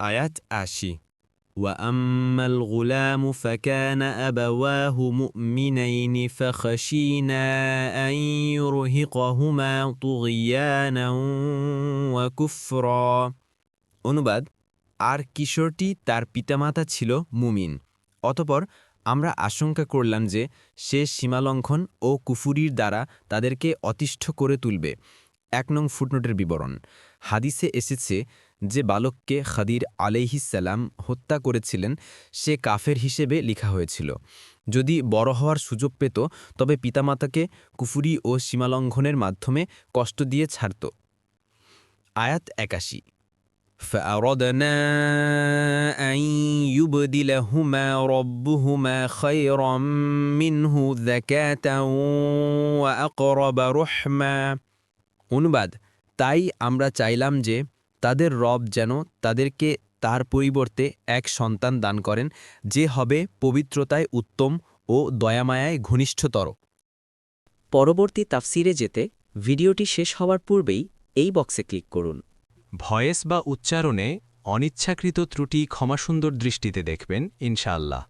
আয়াত আশি وأما الغلام فكان أبواه مؤمنين فخشينا أن يرهقهما طغيانا وكفرا অনুবাদ আর কিশোরটি তার পিতামাতা ছিল মুমিন অতপর আমরা আশঙ্কা করলাম যে সে সীমালঙ্ঘন ও কুফুরির দ্বারা তাদেরকে অতিষ্ঠ করে তুলবে এক নং ফুটনোটের বিবরণ হাদিসে এসেছে যে বালককে খাদির আলাইহিসাল্লাম হত্যা করেছিলেন সে কাফের হিসেবে লেখা হয়েছিল যদি বড় হওয়ার সুযোগ পেত তবে পিতামাতাকে কুফুরি ও সীমালঙ্ঘনের মাধ্যমে কষ্ট দিয়ে ছাড়ত আয়াত একাশি فأردنا أن يبدلهما ربهما خيرا منه زكاة وأقرب رحما অনুবাদ। তাই আমরা চাইলাম যে তাদের রব যেন তাদেরকে তার পরিবর্তে এক সন্তান দান করেন যে হবে পবিত্রতায় উত্তম ও দয়ামায়ায় ঘনিষ্ঠতর। পরবর্তী তাফসিরে যেতে ভিডিওটি শেষ হওয়ার পূর্বেই এই বক্সে ক্লিক করুন। ভয়েস বা উচ্চারণে অনিচ্ছাকৃত ত্রুটি ক্ষমাসুন্দর দৃষ্টিতে দেখবেন ইনশাআল্লাহ।